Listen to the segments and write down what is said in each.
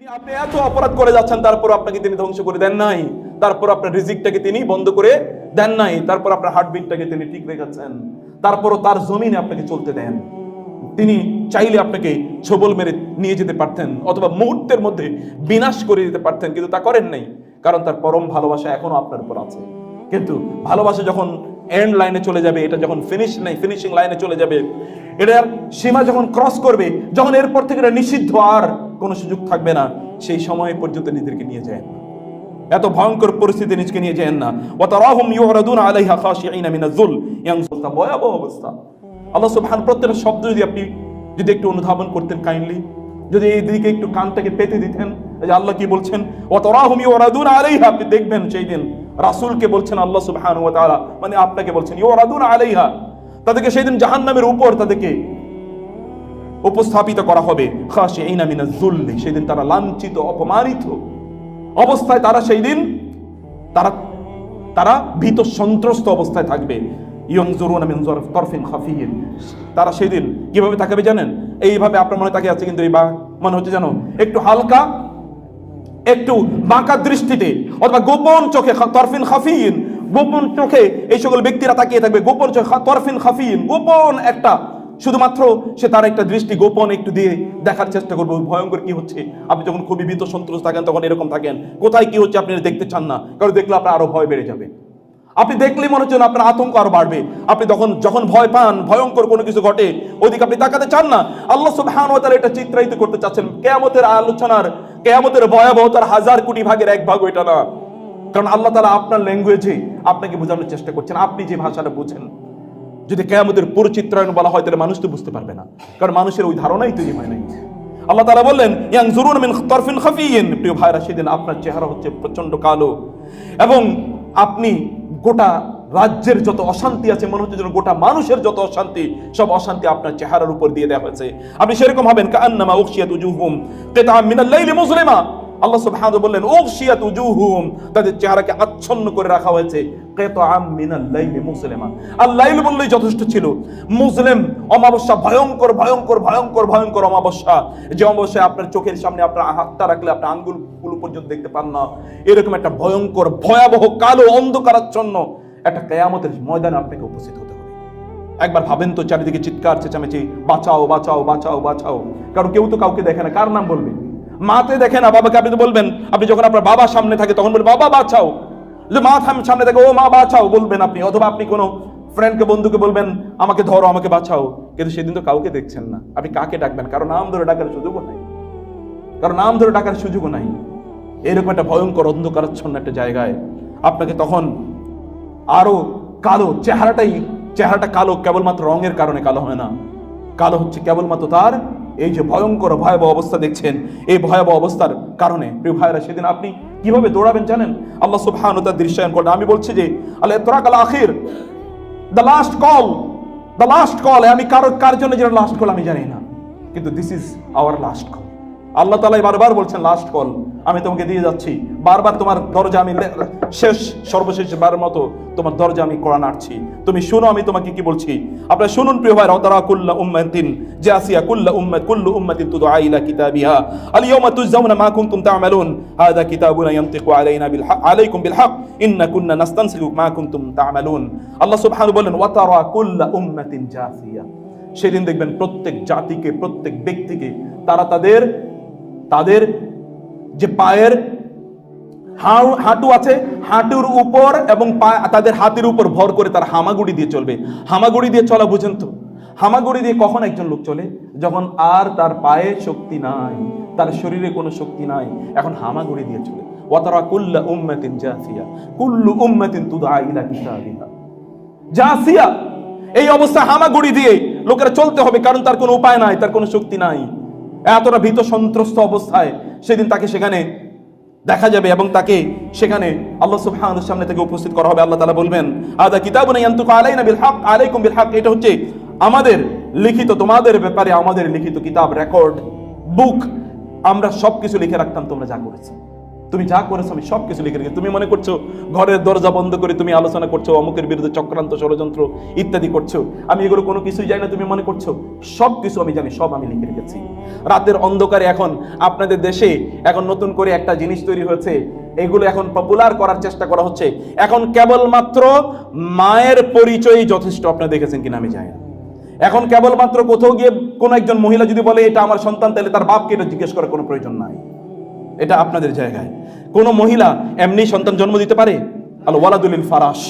তিনি আপনি এত অপরাধ করে যাচ্ছেন তারপর আপনাকে তিনি ধ্বংস করে দেন নাই। তারপর আপনার রিজিকটাকে তিনি বন্ধ করে দেন নাই। তারপর আপনার হার্টবিটটাকে তিনি ঠিক রেখেছেন। তারপরও তার জমিনে আপনাকে চলতে দেন। তিনি চাইলে আপনাকে ছবল মেরে নিয়ে যেতে পারতেন অথবা মুহূর্তের মধ্যে বিনাশ করে দিতে পারতেন, কিন্তু তা করেন নাই, কারণ তার পরম ভালোবাসা এখনও আপনার উপর আছে। কিন্তু ভালোবাসা যখন এন্ড লাইনে চলে যাবে, এটা যখন ফিনিশ নাই ফিনিশিং লাইনে চলে যাবে এটার সীমা যখন ক্রস করবে, যখন এরপর থেকে এটা নিষিদ্ধ আর কোনো সুযোগ থাকবে না, সেই সময় পর্যন্ত নিজেদেরকে নিয়ে যায় না। এত ভয়ঙ্কর পরিস্থিতি নিজকে নিয়ে যায় না। ওয়াতারাহুম ইউরাদুনা আলাইহা খাশিঈনা মিনাজ-যুল ইয়ানজুলতা ভয়াবহ অবস্থা। আল্লাহ সুবহান প্রত্যেকটা শব্দ যদি আপনি যদি একটু অনুধাবন করতেন কাইন্ডলি যদি এই দিকে একটু কানটাকে পেতে দিতেন, যে আল্লাহ কি বলছেন? ওয়াতারাহুম ইউরাদুনা আলাইহা, আপনি দেখবেন সেই দিন রাসূলকে বলছেন আল্লাহ সুবহানাহু ওয়া তাআলা মানে আপনাকে বলছেন ইউরাদুনা আলাইহা। তাদেরকে সেই দিন জাহান্নামের উপর তাদেরকে উপস্থাপিত করা হবে। খাশিঈনা মিনাজ-যুল্লি সেদিন তারা লাঞ্ছিত, অপমানিত অবস্থায় তারা সেই দিন তারা তারা ভীত, সন্ত্রস্ত অবস্থায় থাকবে। তারা সেই দিন কীভাবে তাকাবে জানেন? এইভাবে আপনার মনে তাকিয়ে আছে কিন্তু এই বা মনে হচ্ছে জানো একটু হালকা, একটু বাঁকা দৃষ্টিতে অথবা গোপন চোখে তরফিন খাফিন গোপন চোখে এই সকল ব্যক্তিরা তাকিয়ে থাকবে। গোপন তরফিন খাফিন। গোপন একটা, শুধুমাত্র সে তার একটা দৃষ্টি গোপন একটু দিয়ে দেখার চেষ্টা করব। ভয়ঙ্কর কি হচ্ছে? আপনি যখন খুবই ভীত সন্ত্রস্ত থাকেন, তখন এরকম থাকেন। কোথায় কি হচ্ছে আপনি দেখতে চান না। কারণ দেখলে আপনার আরও ভয় বেড়ে যাবে। আপনি দেখলে মনে হচ্ছে আপনার আতঙ্ক আরও বাড়বে। আপনি তখন যখন ভয় পান, ভয়ঙ্কর কোনো কিছু ঘটে, ওইদিকে আপনি তাকাতে চান না। আল্লাহ সুবহানাহু ওয়া তাআলা এটা চিত্রায়িত করতে চাচ্ছেন। কেয়ামতের আলোচনার, কিয়ামতের ভয়াবহতার হাজার কোটি ভাগের এক ভাগ ওইটা না। কারণ আল্লাহ তালা আপনার ল্যাঙ্গুয়েজে আপনাকে বোঝানোর চেষ্টা করছেন। আপনি যে ভাষাটা বুঝেন, যদি কেয়ামতের পুরো চিত্রায়ন বলা হয়, তাহলে মানুষ তো বুঝতে পারবে না। কারণ মানুষের ওই ধারণাই তৈরি হয় নাই। আল্লাহ তাআলা বললেন ইয়াং জুরুন মিন তরফিন খাফিয়িন প্রিয় ভাইরা, সেদিন আপনার চেহারা হচ্ছে প্রচণ্ড কালো এবং আপনি গোটা রাজ্যের যত অশান্তি আছে, মনে হচ্ছে গোটা মানুষের যত অশান্তি, সব অশান্তি আপনার চেহারার উপর দিয়ে দেওয়া হয়েছে। আপনি সেরকম হবেন কান্নামা উখশিয়াত উজুহুম। কিতাম মিনাল লাইলি মুজলিমা। আল্লাহ সুবহানাহু বললেন উখশিয়াত উজুহুম। তাদের চেহারাকে আচ্ছন্ন করে রাখা হয়েছে। কিতাম মিনাল লাইলি মুজলিমা আর লাইল বললেই যথেষ্ট ছিল। মুসলিম অমাবস্যা ভয়ঙ্কর ভয়ঙ্কর ভয়ঙ্কর ভয়ঙ্কর অমাবস্যা। যে অমাবস্যায় আপনার চোখের সামনে আপনার হাতটা রাখলে আপনার আঙ্গুলগুলো পর্যন্ত দেখতে পান না। এরকম একটা ভয়ঙ্কর, ভয়াবহ, কালো, অন্ধকারাচ্ছন্ন একটা কেয়ামতের ময়দানে আপনাকে উপস্থিত হতে হবে। একবার ভাবেন তো চারিদিকে চিৎকার, চেঁচামেচি, বাঁচাও বাঁচাও বাঁচাও বাঁচাও। কারণ কেউ তো কাউকে দেখে না। কার নাম বলবে? মাতে দেখে না বাবাকে আপনি তো বলবেন, আপনি যখন আপনার বাবা সামনে থাকে তখন বলবেন, বাবা, বাঁচাও। যে মা সামনে থাকে। ও মা, বাঁচাও, বলবেন আপনি। অথবা আপনি কোনো ফ্রেন্ডকে বন্ধুকে বলবেন, আমাকে ধরো, আমাকে বাঁচাও। কিন্তু সেদিন তো কাউকে দেখছেন না। আপনি কাকে ডাকবেন? কারও নাম ধরে ডাকার সুযোগও নাই। কারও নাম ধরে ডাকার সুযোগও নাই। এরকম একটা ভয়ঙ্কর অন্ধকারাচ্ছন্ন একটা জায়গায় আপনাকে তখন আরও কালো চেহারাটাই, চেহারাটা কালো কেবলমাত্র রঙের কারণে কালো হয় না। কালো হচ্ছে কেবলমাত্র তার এই যে ভয়ঙ্কর ভয়াবহ অবস্থা দেখছেন, এই ভয়াবহ অবস্থার কারণে, প্রিয় ভাইরা সেদিন আপনি কীভাবে দৌড়াবেন জানেন? আল্লাহ সুবহানাহু তার দৃশ্যায়ন করেন আমি বলছি যে আল্লাহ তোরাক আল আখির, the last call, the last call, আমি কারও, কার জন্য যেটা লাস্ট কল আমি জানি না। কিন্তু this is our last call. আল্লাহ তালাই বারবার বলছেন লাস্ট কল আমি তোমাকে দিয়ে যাচ্ছি। বারবার তোমার দরজা আমি শেষ, সর্বশেষ বার মতো তোমার দরজা আমি কোরআন আটছি। তুমি শুনো, আমি তোমাকে কি বলছি? আপনারা শুনুন প্রিয় ভাই রতারা কুল্লা উম্মাতিন জাসিয়া, কুল্লা উম্মাত, কুল্লু উম্মাতিন মা কুনতুম তা'মালুন। হাদা কিতাবুনা ইয়ানতিকু আলাইনা বিল হক আলাইকুম বিল হক। ইন্না কুন্না মা আল্লাহ বলেন ওয়াতারা কুল্লা জাসিয়া। সেদিন দেখবেন প্রত্যেক জাতিকে, প্রত্যেক ব্যক্তিকে তারা তাদের তাদের যে পায়ের হাঁটু আছে, হাঁটুর উপর এবং তাদের হাতের উপর ভর করে তার হামাগুড়ি দিয়ে চলবে। হামাগুড়ি দিয়ে চলা বুঝেন তো? হামাগুড়ি দিয়ে কখন একজন লোক চলে? যখন আর তার পায়ে শক্তি নাই, তার শরীরে কোনো শক্তি নাই, এখন হামাগুড়ি দিয়ে চলে। ওয়াতারা কুল্লা উম্মাতিন জাসিয়া, কুল্লু উম্মাতিন তুদআ ইলা কিতাবিহা জাসিয়া, এই অবস্থা হামাগুড়ি দিয়ে লোকেরা চলতে হবে, কারণ তার কোনো উপায় নাই, তার কোনো শক্তি নাই। এতটা ভীত সন্ত্রস্ত অবস্থায় সেদিন তাকে সেখানে দেখা যাবে এবং তাকে সেখানে আল্লাহ সুবহানাহু সামনে থেকে উপস্থিত করা হবে। আল্লাহ তালা বলবেন আদা কিতাবুন আলাই আলাইনা বিল হক, আলাইকুম বিল হক। এটা হচ্ছে আমাদের লিখিত, তোমাদের ব্যাপারে আমাদের লিখিত কিতাব, রেকর্ড, বুক, আমরা সবকিছু লিখে রাখতাম, তোমরা যা করেছ। তুমি যা করেছ আমি সব কিছু লিখে রেখেছি। তুমি মনে করছ ঘরের দরজা বন্ধ করে তুমি আলোচনা করছ, অমুকের বিরুদ্ধে চক্রান্ত, ষড়যন্ত্র ইত্যাদি করছ। আমি এগুলো কোনো কিছুই জানি না, তুমি মনে করছ সব কিছু আমি জানি, সব আমি লিখে রেখেছি। রাতের অন্ধকারে এখন আপনাদের দেশে এখন নতুন করে একটা জিনিস তৈরি হয়েছে। এগুলো এখন পপুলার করার চেষ্টা করা হচ্ছে। এখন কেবলমাত্র মায়ের পরিচয়ই যথেষ্ট আপনারা দেখেছেন কিনা আমি জানি না। এখন কেবলমাত্র কোথাও গিয়ে কোনো একজন মহিলা যদি বলে, এটা আমার সন্তান, তাহলে তার বাপকে এটা জিজ্ঞেস করার কোনো প্রয়োজন নাই। এটা আপনাদের জায়গায়। কোন মহিলা এমনি সন্তান জন্ম দিতে পারে? আল ওয়ালাদুলিল ফারাস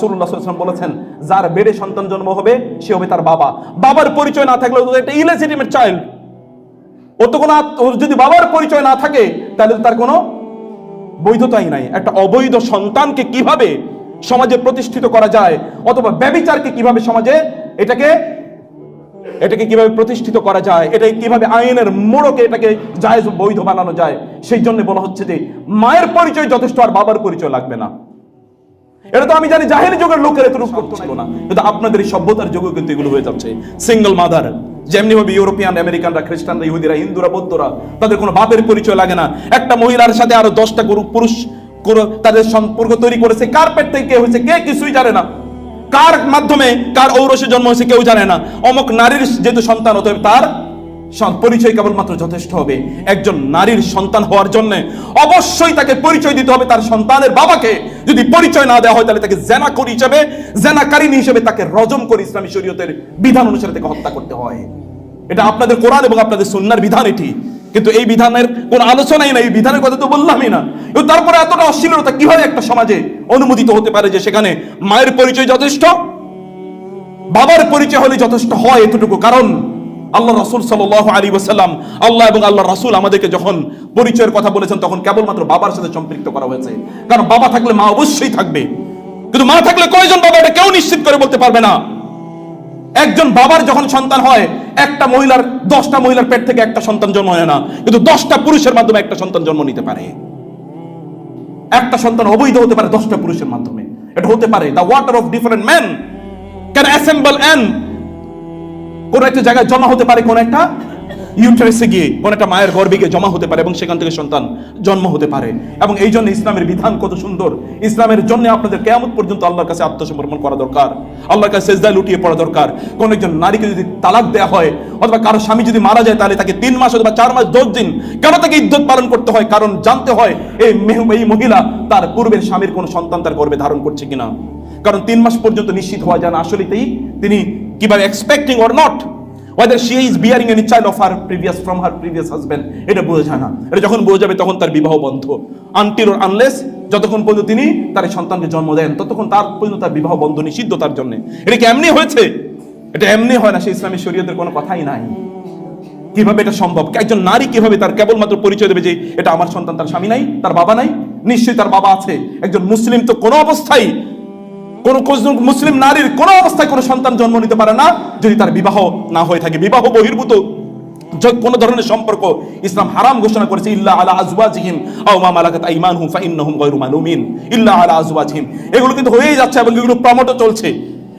সাল্লাল্লাহু বলেছেন, যার বেড়ে সন্তান জন্ম হবে, সে হবে তার বাবা। বাবার পরিচয় না থাকলে একটা ইলেজিটিমেট চাইল্ড ও তো কোনো যদি বাবার পরিচয় না থাকে, তাহলে তো তার কোনো বৈধতাই নাই। একটা অবৈধ সন্তানকে কীভাবে সমাজে প্রতিষ্ঠিত করা যায়, অথবা ব্যবিচারকে কীভাবে সমাজে এটাকে এটাকে কীভাবে প্রতিষ্ঠিত করা যায় এটাকে কীভাবে আইনের মোড়কে এটাকে জায়েজ বৈধ বানানো যায়, সেই জন্য বলা হচ্ছে যে মায়ের পরিচয় যথেষ্ট আর বাবার পরিচয় লাগবে না। এটা তো আমি জানি জাহেলি যুগের লোকের এত করছিল না, কিন্তু আপনাদের এই সভ্যতার যুগে কিন্তু এগুলো হয়ে যাচ্ছে। সিঙ্গেল মাদার যেমনি ভাবে ইউরোপিয়ান আমেরিকানরা খ্রিস্টানরা ইহুদিরা হিন্দুরা বৌদ্ধরা, তাদের কোনো বাপের পরিচয় লাগে না। একটা মহিলার সাথে আরও দশটা গরু, পুরুষ তাদের সম্পর্ক তৈরি করেছে কার্পেট থেকে কে হয়েছে, কে কিছুই জানে না। কার মাধ্যমে কার ঔরসে জন্ম হয়েছে কেউ জানে না। অমুক নারীর যেহেতু সন্তান, অতএব তার পরিচয় কেবলমাত্র যথেষ্ট হবে। একজন নারীর সন্তান হওয়ার জন্য অবশ্যই তাকে পরিচয় দিতে হবে তার সন্তানের বাবাকে। যদি পরিচয় না দেওয়া হয়, তাহলে তাকে জেনা করি হিসেবে জেনাকারিনী হিসেবে তাকে রজম করে ইসলামী শরীয়তের বিধান অনুসারে তাকে হত্যা করতে হয়। এটা আপনাদের কোরআন এবং আপনাদের সুন্নার বিধান এটি। কিন্তু এই বিধানের কোন আলোচনাই নাই, এই বিধানের কথা তো বললামই না। তারপরে এতটা অশ্লীলতা কীভাবে একটা সমাজে অনুমোদিত হতে পারে যে সেখানে মায়ের পরিচয় যথেষ্ট, বাবার পরিচয় হলে যথেষ্ট হয় এতটুকু? কারণ আল্লাহ রসুল সাল্লাল্লাহু আলাইহি ওয়াসাল্লাম, আল্লাহ এবং আল্লাহ রসুল আমাদেরকে যখন পরিচয়ের কথা বলেছেন, তখন কেবলমাত্র বাবার সাথে সম্পৃক্ত করা হয়েছে। কারণ বাবা থাকলে মা অবশ্যই থাকবে। কিন্তু মা থাকলে কয়জন বাবা এটা কেউ নিশ্চিত করে বলতে পারবে না। একজন বাবার যখন সন্তান হয়, একটা মহিলার দশটা মহিলার পেট থেকে একটা সন্তান জন্ম হয় না, কিন্তু দশটা পুরুষের মাধ্যমে একটা সন্তান জন্ম নিতে পারে। একটা সন্তান অবৈধ হতে পারে দশটা পুরুষের মাধ্যমে। এটা হতে পারে the water of different man can assemble and কোন একটা জায়গায় জমা হতে পারে কোন একটা ইউটারেসে গিয়ে কোন একটা মায়ের গিয়ে জমা হতে পারে এবং সেখান থেকে সন্তান জন্ম হতে পারে। এবং এই জন্য ইসলামের বিধান কত সুন্দর। ইসলামের জন্য আপনাদের কেয়ামত পর্যন্ত আল্লাহর কাছে আত্মসমর্পণ করা দরকার। আল্লাহর কাছে সেজদায় লুটিয়ে পড়া দরকার। কোন একজন নারীকে যদি তালাক দেওয়া হয় অথবা কারও স্বামী যদি মারা যায় তাহলে তাকে তিন মাস অথবা চার মাস দশ দিন কেন তাকে ইজ্জত পালন করতে হয়? কারণ জানতে হয় এই এই মহিলা তার পূর্বের স্বামীর কোনো সন্তান তার গর্ভে ধারণ করছে কিনা। কারণ তিন মাস পর্যন্ত নিশ্চিত হওয়া যায় না। আসলেই তিনি কীভাবে expecting or not whether she is bearing any child of her previous, from her previous husband, এটা বোঝা না। এটা যখন বোঝা যাবে, তখন তার বিবাহ বন্ধ। আনটিল আনলেস যতক্ষণ পর্যন্ত তিনি তার সন্তানকে জন্ম দেন, ততক্ষণ তার পর্যন্ত তার বিবাহ বন্ধ নিষিদ্ধ তার জন্য। এটা কি এমনি হয়েছে? এটা এমনি হয় না, সে ইসলামী শরীয়তের কোনো কথাই নাই। কীভাবে এটা সম্ভব? একজন নারী কীভাবে তার কেবলমাত্র পরিচয় দেবে যে এটা আমার সন্তান, তার স্বামী নাই, তার বাবা নাই? নিশ্চয়ই তার বাবা আছে। একজন মুসলিম তো কোনো অবস্থায় কোন মুসলিম নারীর কোন অবস্থায় কোনো সন্তান জন্ম নিতে পারে না, যদি তার বিবাহ না হয়ে থাকে। বিবাহ বহির্ভূত কোন ধরনের সম্পর্ক ইসলাম হারাম ঘোষণা করেছে, ইল্লা আলা আজওয়াজিহিম আও মা মালাকাত গায়রু মালুমিন। ইল্লা আলা আজওয়াজিহিম। এগুলো কিন্তু হয়েই যাচ্ছে এবং এগুলো প্রমোটও চলছে।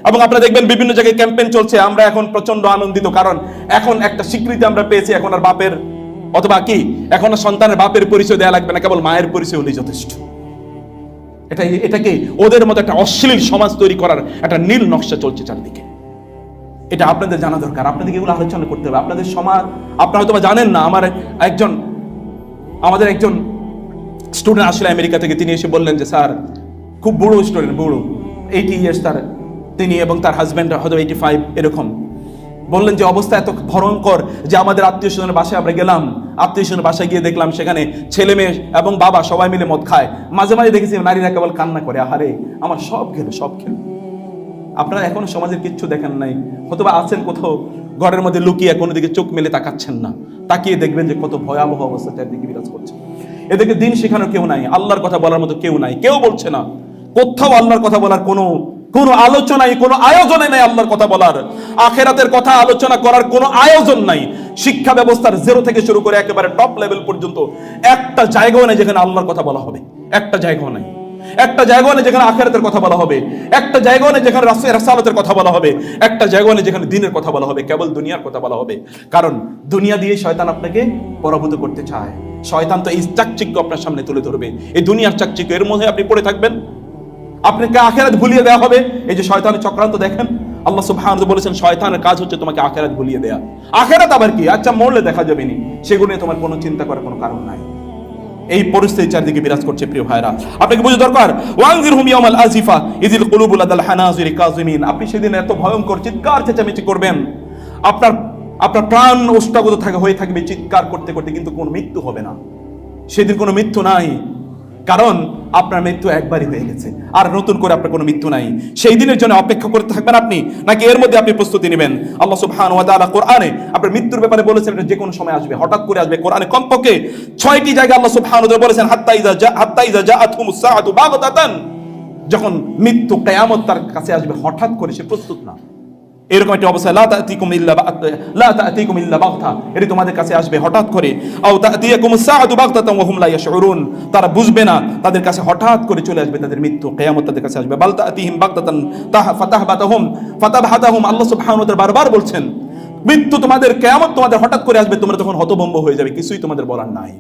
এবং আপনারা দেখবেন বিভিন্ন জায়গায় ক্যাম্পেইন চলছে, আমরা এখন প্রচণ্ড আনন্দিত, কারণ এখন একটা স্বীকৃতি আমরা পেয়েছি, এখন আর বাপের, অথবা কি, এখন সন্তানের বাপের পরিচয় দেওয়া লাগবে না, কেবল মায়ের পরিচয় হলেই যথেষ্ট। এটা এটাকে ওদের মতো একটা অশ্লীল সমাজ তৈরি করার একটা নীল নকশা চলছে চারদিকে। এটা আপনাদের জানা দরকার। আপনাদেরকে এগুলো আলোচনা করতে হবে। আপনাদের সমাজ আপনারা হয়তো জানেন না, আমার একজন আমাদের একজন স্টুডেন্ট আসলে আমেরিকা থেকে, তিনি এসে বললেন যে, স্যার, খুব বুড়ো স্টুডেন্ট, বুড়ো। এইটি ইয়ার্স তার তিনি এবং তার হাজব্যান্ড হয়তো এইটি ফাইভ এরকম। বললেন যে অবস্থা এত ভয়ঙ্কর যে আমাদের আত্মীয় স্বজনের বাসায় আমরা গেলাম। আত্মীয় স্বজনের বাসায় গিয়ে দেখলাম সেখানে ছেলে মেয়ে এবং বাবা সবাই মিলে মদ খায়। মাঝে মাঝে দেখেছি নারীরা কেবল কান্না করে, আহারে, আমার সব খেলো সব খেলো। আপনারা এখনও সমাজের কিচ্ছু দেখেন নাই। হয়তোবা আছেন কোথাও, ঘরের মধ্যে লুকিয়ে কোনো দিকে চোখ মেলে তাকাচ্ছেন না। তাকিয়ে দেখবেন যে কত ভয়াবহ অবস্থা চারদিকে বিরাজ করছে। এদেরকে দিন শেখানোর কেউ নাই, আল্লাহর কথা বলার মতো কেউ নাই, কেউ বলছে না। কোথাও আল্লাহর কথা বলার কোনো কোনো আলোচনাই, কোনো আয়োজনে নাই আল্লাহর কথা বলার। আখেরাতের কথা আলোচনা করার কোনো আয়োজন নাই। শিক্ষা ব্যবস্থার জেরো থেকে শুরু করে একেবারে টপ লেভেল পর্যন্ত একটা জায়গাও নেই যেখানে আল্লাহর কথা বলা হবে। একটা জায়গাও নাই। একটা জায়গা নেই যেখানে আখেরাতের কথা বলা হবে। একটা জায়গা নেই যেখানে রাসালাতের কথা বলা হবে। একটা জায়গা নেই যেখানে দিনের কথা বলা হবে। কেবল দুনিয়ার কথা বলা হবে। কারণ দুনিয়া দিয়ে শয়তান আপনাকে পরাভূত করতে চায়। শয়তান তো এই চাকচিক্য আপনার সামনে তুলে ধরবে। এই দুনিয়ার চাকচিক্য এর মধ্যে আপনি পড়ে থাকবেন। আপনাকে আখেরাত ভুলিয়ে দেওয়া হবে। এই যে শয়তানের চক্রান্ত দেখেন, আল্লাহ সুবহানাহু ওয়া বলেছেন, শয়তানের কাজ হচ্ছে তোমাকে আখেরাত ভুলিয়ে দেয়া। আখেরাত আবার কি? আচ্ছা মরলে দেখা যাবে নি। সেগুলো নিয়ে তোমার কোনো চিন্তা করার কোনো কারণ নাই। এই পরিস্থিতি চারদিকে বিরাজ করছে প্রিয় ভাইরা আপনাকে বুঝে দরকার? ওয়ানজিরহুম ইয়াউমাল আজিফা ইযিল কুলুবুল আদাল হানাজির কাযিমিন। আপনি সেদিন এত ভয়ঙ্কর, চিৎকার চেঁচামেচি করবেন। আপনার আপনার প্রাণ ওষ্ঠাগত থাকে, হয়ে থাকবে চিৎকার করতে করতে, কিন্তু কোনো মৃত্যু হবে না। সেদিন কোনো মৃত্যু নাই। কারণ আপনার মৃত্যু একবারই হয়ে গেছে। আর নতুন করে আপনার কোনো মৃত্যু নাই। সেই দিনের জন্য অপেক্ষা করতে থাকবেন আপনি, নাকি এর মধ্যে আপনি প্রস্তুতি নেবেন? আল্লাহ সুবহানাহু ওয়া তাআলা কোরআনে আপনার মৃত্যুর ব্যাপারে বলেছেন এটা যে কোনো সময় আসবে, হঠাৎ করে আসবে কোরআনে কমপক্ষে ছয়টি জায়গায় আল্লাহ সুবহানাহু ওয়া তাআলা বলেছেন, হাত্তা ইযা জা, হাত্তা ইযা জাআতহুমুস সাআতু বাগতাতান যখন মৃত্যু কিয়ামত তার কাছে আসবে, হঠাৎ করে সে প্রস্তুত না। এরকম একটা অবস্থা ইল্লা ইল্লা বাগতা এটি তোমাদের কাছে আসবে হঠাৎ করে। আও সাআতু ওয়া হুম লা তারা বুঝবে না, তাদের কাছে হঠাৎ করে চলে আসবে তাদের মৃত্যু, কিয়ামত তাদের কাছে আসবে। বাল তাতিহিম বাগতাতান তাহ, ফাতাহবাতাহুম ফাতাবহাতাহুম আল্লাহ সুবহানাহু ওয়া তাআলা বারবার বলছেন, মৃত্যু তোমাদের, কিয়ামত তোমাদের হঠাৎ করে আসবে, তোমরা তখন হতভম্ব হয়ে যাবে, কিছুই তোমাদের বলার নাই।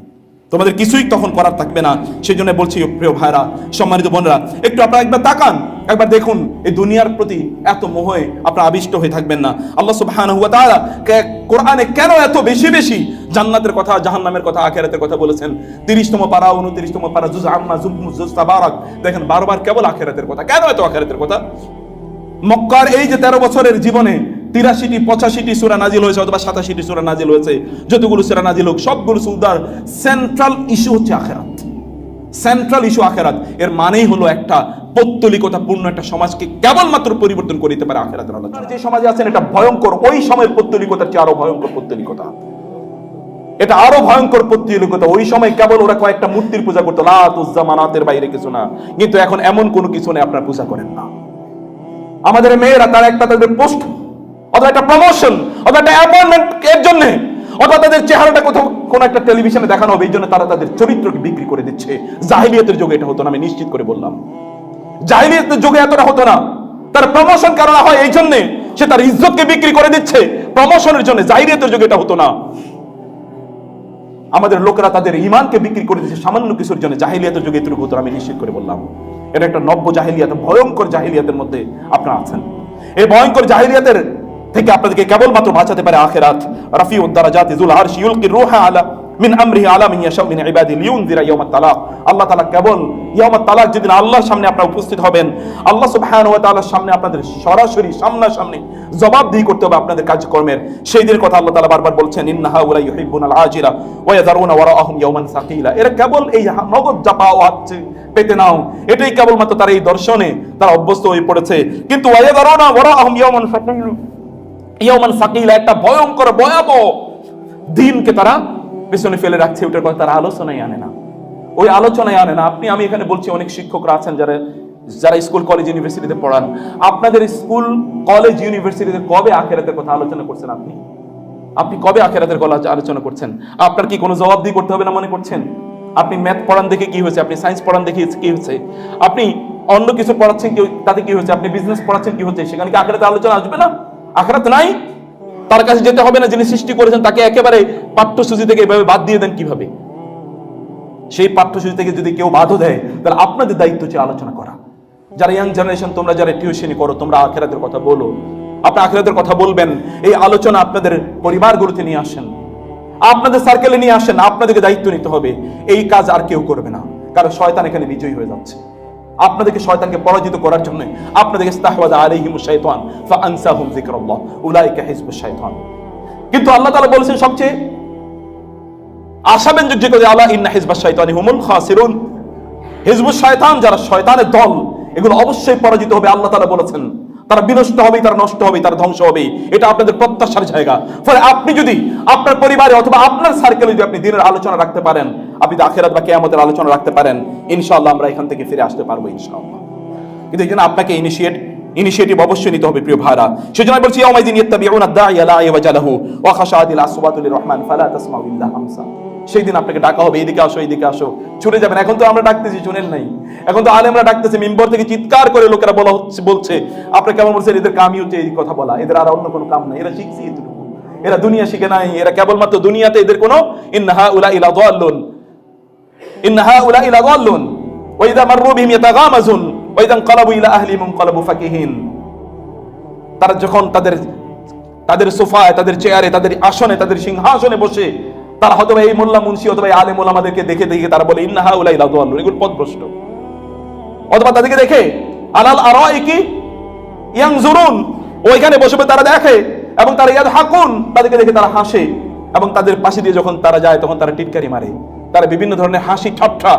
তোমাদের কিছুই তখন করার থাকবে না। সেই জন্য বলছি প্রিয় ভাইরা সম্মানিত বোনরা, একটু আপনারা একবার তাকান, একবার দেখুন, এই দুনিয়ার প্রতি এত মোহে আপনারা আবিষ্ট হয়ে থাকবেন না। আল্লাহ সুবহানাহু ওয়া তাআলা কোরআনে কেন এত বেশি বেশি জান্নাতের কথা, জাহান্নামের কথা, আখেরাতের কথা বলেছেন? 30তম পারা 29তম পারা জুজ আম্মা জুজ তাবারাক দেখেন, বারবার কেবল আখেরাতের কথা। কেন এত আখেরাতের কথা? মক্কার এই যে তেরো বছরের জীবনে তিরাশিটি, পঁচাশিটি সুরা নাজিল হয়েছে অথবা সাতাশিটি সুরা নাজিল হয়েছে। যতগুলো সুরা নাজিল হোক, সবগুলো সুদার সেন্ট্রাল ইস্যু হচ্ছে আখেরাত। সেন্ট্রাল ইস্যু আখেরাত। এর মানেই হলো একটা পৌত্তলিকতা পূর্ণ একটা সমাজকে কেবলমাত্র পরিবর্তন পারে আলোচনা। যে সমাজে আছেন, এটা ভয়ঙ্কর। ওই সময়ের আরও ভয়ঙ্কর পৌত্তলিকতা। এটা আরও ভয়ঙ্কর প্রতিযোগিতা ওই সময় কেবল ওরা কয়েকটা মূর্তির পূজা করতো। লাত উজ্জা মানাতের বাইরে কিছু না। কিন্তু এখন এমন কোনো কিছু নেই, আপনার পূজা করেন না। আমাদের মেয়েরা, তারা একটা তাদের পোস্ট অথবা একটা প্রমোশন অথবা একটা অ্যাপয়েন্টমেন্ট এর জন্য, অথবা তাদের চেহারাটা কোথাও কোন একটা টেলিভিশনে দেখানো হবে, এই জন্য তারা তাদের চরিত্রকে বিক্রি করে দিচ্ছে। জাহিলিয়াতের যুগে এটা হতো না, আমি নিশ্চিত করে বললাম। জাহিলিয়াতের যুগে এতটা হতো না। তার প্রমোশন কারণ হয়, এই জন্যে সে তার ইজ্জতকে বিক্রি করে দিচ্ছে। প্রমোশনের জন্য জাহিলিয়াতের যুগে এটা হতো না। আমাদের লোকেরা তাদের ইমানকে বিক্রি করে দিচ্ছে সামান্য কিছুর জন্য। জাহিলিয়াতের যুগে এতটুকু হতো আমি নিশ্চিত করে বললাম। এটা একটা নব্য জাহিলিয়াত, ভয়ঙ্কর জাহিলিয়াতের মধ্যে আপনারা আছেন। এই ভয়ঙ্কর জাহিলিয়াতের থেকে আপনাদেরকে কেবলমাত্র বাঁচাতে পারে আখেরাত। রাফি উদ্দারাজাত ইজুল আরশ ইউলকি রুহা আলা মিন আমরিহি আলা মিন ইয়াশা মিন ইবাদি লিউনদিরা ইয়াউমাত তালাক। আল্লাহ তাআলা কেবল ইয়াউমাত তালাক যেদিন আল্লাহর সামনে আপনারা উপস্থিত হবেন, আল্লাহ সুবহানাহু ওয়া তাআলার সামনে আপনাদের সরাসরি সামনাসামনি জবাবদিহি করতে হবে আপনাদের কাজকর্মের। সেই দিনের কথা আল্লাহ তাআলা বারবার বলছেন ইন্নাহা উলা ইউহিব্বুনাল আজিলা ওয়া ইয়াযারুনা ওয়ারাআহুম ইয়াওমান সাকিলা। এরা কেবল এই নগদ যা পাওয়া হচ্ছে, পেতে নাও। এটাই কেবলমাত্র তার এই দর্শনে তারা অভ্যস্ত হয়ে পড়েছে। কিন্তু ওয়া ইয়াযারুনা ওয়ারাআহুম ইয়াওমান সাকিলা। ইয়ামান সাকিলা একটা ভয়ঙ্কর, ভয়াবহ দিনকে তারা পেছনে ফেলে রাখছে। ওটার কথা তারা আলোচনায় আনে না। ওই আলোচনায় আনে না। আপনি, আমি এখানে বলছি, অনেক শিক্ষকরা আছেন যারা যারা স্কুল, কলেজ, ইউনিভার্সিটিতে পড়ান। আপনাদের স্কুল, কলেজ, ইউনিভার্সিটিতে কবে আখেরাতের কথা আলোচনা করছেন আপনি? আপনি কবে আখেরাতের কথা আলোচনা করছেন? আপনার কি কোনো জবাব দিয়ে করতে হবে না মনে করছেন? আপনি ম্যাথ পড়ান দেখে কি হয়েছে? আপনি সায়েন্স পড়ান দেখে কি হয়েছে? আপনি অন্য কিছু পড়াচ্ছেন কি তাতে কি হয়েছে? আপনি বিজনেস পড়াচ্ছেন কি হচ্ছে? সেখানে কি আখেরাতে আলোচনা আসবে না? আখেরাত নাই? তার কাছে যেতে হবে না, যিনি সৃষ্টি করেছেন, তাকে একেবারে পাঠ্যসূচি থেকে এভাবে বাদ দিয়ে দেন কীভাবে? সেই পাঠ্যসূচি থেকে যদি কেউ বাধা দেয়, তাহলে আপনাদের দায়িত্ব হচ্ছে আলোচনা করা। যারা ইয়াং জেনারেশন তোমরা যারা টিউশনি করো, তোমরা আখেরাতের কথা বলো। আপনি আখেরাতের কথা বলবেন, এই আলোচনা আপনাদের পরিবারগুলোতে নিয়ে আসেন। আপনাদের সার্কেলে নিয়ে আসেন, আপনাদেরকে দায়িত্ব নিতে হবে। এই কাজ আর কেউ করবে না। কারণ শয়তান এখানে বিজয়ী হয়ে যাচ্ছে। আপনাদেরকে শয়তানকে পরাজিত করার জন্য আপনাদেরকে ইস্তাহওয়াজা আলাইহিমুশ শাইতান, ফাআনসাহুম যিকরাল্লাহ। উলাইকা হিজবুশ শাইতান। কিন্তু আল্লাহ তাআলা বলেছেন সবচেয়ে যোগ্য যে আল্লাহ ইন্না হিজবাস শয়তানি হুমুল খাসিরুন। হিজবুস শয়তান যারা শয়তানের দল, এগুলো অবশ্যই পরাজিত হবে, আল্লাহ তাআলা বলেছেন। তারা বিনষ্ট হবে তারা নষ্ট হবে তারা ধ্বংস হবে এটা আপনাদের প্রত্যাশার জায়গা। ফলে আপনি যদি আপনার পরিবারে অথবা আপনার সার্কেলে যদি আপনি দিনের আলোচনা রাখতে পারেন, আপনি আখেরাত বা কিয়ামতের আলোচনা রাখতে পারেন, ইনশাআল্লাহ আমরা এখান থেকে ফিরে আসতে পারব ইনশাআল্লাহ। কিন্তু এই জন্য আপনাকে ইনিশিয়েট ইনিশিয়েটিভ অবশ্যই নিতে হবে, প্রিয় ভাইরা। সেজন্য বলছি ইয়াউমাইদিন ইয়াত্তাবিউনা দাইয়া লা ইয়াওয়াজা লাহু ওয়া খাশাআতিল আসওয়াতু লিররহমান ফালা তাসমাউ ইল্লা হামসা। সেই দিন আপনাকে ডাকা হবে, এদিকে আসো এদিকে আসো। ছুটে যাবেন। এখন তো আমরা ডাকতেছি, শুনেন নাই। এখন তো আলেমরা ডাকতেছে, মিম্বর থেকে চিৎকার করে লোকেরা বলা হচ্ছে, বলছে আপনি কেমন বলছেন এদের কামই হচ্ছে, এই কথা বলা। এদের আর অন্য কোনো কাম নাই। এরা শিখছে এতটুকু। এরা দুনিয়া শিখে নাই। এরা কেবলমাত্র দুনিয়াতে এদের কোনো ইন্নাহা উলা ইলা দাল্লুন। ইন হাউলাই লাদাল্লুন ওয়া ইযা মাররু বিহিম ইয়াতাগামাজুন। ওয়া ইযা ইনকালাবু ইলা আহলিহিম ইনকালাবু ফাকিহিন। তারা যখন তাদের তাদের সোফায়, তাদের চেয়ারে, তাদের আসনে, তাদের সিংহাসনে বসে তারা হয়তো এই মোল্লা মুন্সি অথবা এই আলেম ওলামাদেরকে দেখে দেখে তারা বলে ইন্নাহা উলাই লাদুয়াল্লুন এগুলো পথভ্রষ্ট অথবা তাদেরকে দেখে, আলাল আরাইকি ইয়ানজুরুন ওইখানে বসে বসে তারা দেখে এবং তারা ইয়াদ হাকুন তাদেরকে দেখে তারা হাসে এবং তাদের পাশে দিয়ে যখন তারা যায়, তখন তারা টিটকারি মারে। তারা বিভিন্ন ধরনের হাসি ঠাট্টা,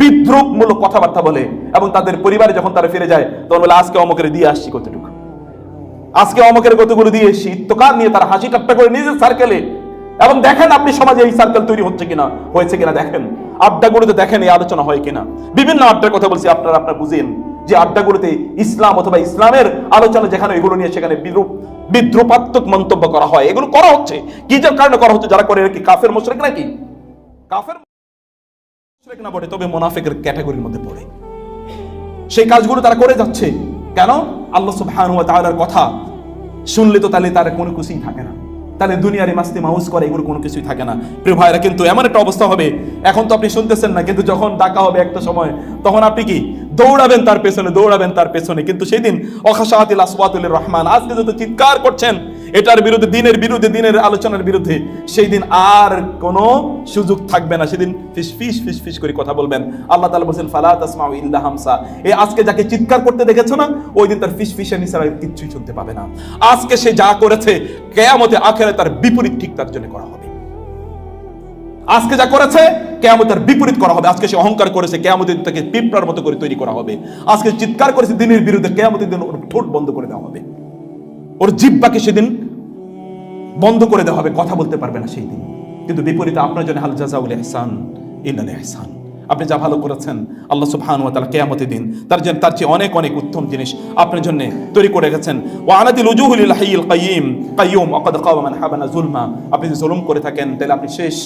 বিদ্রুপমূলক কথাবার্তা বলে এবং তাদের পরিবারে যখন তারা ফিরে যায়, তখন বলে, আজকে অমকের দিয়ে আসছি কতটুকু? আজকে অমকের কতগুলো দিয়ে এসছি ইত্তকার নিয়ে তারা হাসি ঠাট্টা করে নিজের সার্কেলে এবং দেখেন আপনি সমাজে এই সার্কেল তৈরি হচ্ছে কিনা, হয়েছে কিনা দেখেন। আড্ডাগুলোতে দেখেন এই আলোচনা হয় কিনা। বিভিন্ন আড্ডার কথা বলছি, আপনারা আপনারা বুঝেন যে আড্ডাগুলোতে ইসলাম অথবা ইসলামের আলোচনা যেখানে এগুলো নিয়ে সেখানে বিরূপ, বিদ্রুপাত্মক মন্তব্য করা হয়। এগুলো করা হচ্ছে। কি যার কারণে করা হচ্ছে? যারা করে কি কাফের, মোশরেক নাকি? কাফের, মুশরিক না পড়ে তবে মোনাফেকের ক্যাটাগরির মধ্যে পড়ে। সেই কাজগুলো তারা করে যাচ্ছে। কেন? আল্লাহ সুবহানাহু ওয়া তাআলার কথা শুনলে তো তাহলে তার কোনো কিছুই থাকে না। তাহলে দুনিয়ারে মাস্তি মাউস করে, এগুলো কোনো কিছুই থাকে না। প্রিয় ভাইরা কিন্তু এমন একটা অবস্থা হবে, এখন তো আপনি শুনতেছেন না, কিন্তু যখন ডাকা হবে একটা সময়, তখন আপনি কি দৌড়াবেন তার পেছনে, দৌড়াবেন তার পেছনে। কিন্তু সেই দিন অখাসাতিল আসওয়াতুল রহমান, আজকে যত চিৎকার করছেন এটার বিরুদ্ধে, দিনের বিরুদ্ধে, দিনের আলোচনার বিরুদ্ধে, সেই দিন আর কোনো সুযোগ থাকবে না। সেদিন ফিস ফিস ফিস ফিস করে কথা বলবেন। আল্লাহ তাআলা বলছেন, ফালা তাসমাউ ইল্লা হামসা। এই আজকে যাকে চিৎকার করতে দেখেছ না, ওই দিন তার ফিস ফিসানি ছাড়া কিচ্ছুই শুনতে পাবে না। আজকে সে যা করেছে, কেয়ামতে আখেরে তার বিপরীত ঠিক তার জন্য করা হবে। আজকে যা করেছে কেয়ামতের বিপরীত করা হবে। আজকে সে অহংকার করেছে কেয়ামতের তাকে পিঁপড়ার মতো করে তৈরি করা হবে। আজকে চিৎকার করেছে, দিনের বিরুদ্ধে কেয়ামতের দিন ঠোঁট বন্ধ করে দেওয়া হবে। ওর জিব্বাকে সেদিন বন্ধ করে দেওয়া হবে, কথা বলতে পারবে না সেই দিন। কিন্তু বিপরীতে আপনার জন্য হাল জাজাউল ইহসান ইল্লাল ইহসান আপনি যা ভালো করেছেন, আল্লাহ সুবহানাহু ওয়া তাআলা কিয়ামতের দিন, তার জন্য তার চেয়ে অনেক অনেক উত্তম জিনিস আপনার জন্য তৈরি করে গেছেন ওয়া আনাতিল উজুহুল লিল হাইয়িল কাইয়্যিম, কাইয়্যুম, ওয়া কাওয়া মান হাবানা যুলমা। আপনি যদি জুলুম করে থাকেন, তাহলে আপনি শেষ।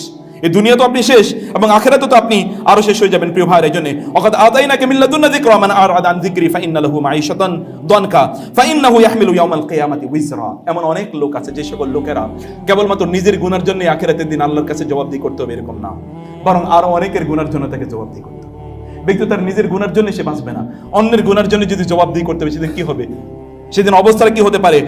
এই দুনিয়া তো আপনি শেষ এবং আখেরাতে তো আপনি আরও শেষ হয়ে যাবেন, প্রিয় ভাইয়ের এই জন্য। ওয়াকাদ আতাইনাকা মিন লাদুন্না যিকরা মান আরাদা আন যিকরি ফাইন্না লাহু মাঈশাতান দনকা। ফাইন্নাহু ইয়াহমিলু ইয়াওমাল কিয়ামাতি উইজরা। এমন অনেক লোক আছে, যে সকল লোকেরা কেবলমাত্র নিজের গুনার জন্য আখেরাতের দিন আল্লাহর কাছে জবাবদিহি করতে হবে এরকম না। বরং আরও অনেকের গুনার জন্য তাকে জবাবদিহি করতে হবে। ব্যক্তি তার নিজের গুনার জন্য সে বাঁচবে না। অন্যের গুনার জন্য যদি জবাবদিহি করতে হবে, সেদিন কি হবে? সেদিন অবস্থাটা কি হতে পারে?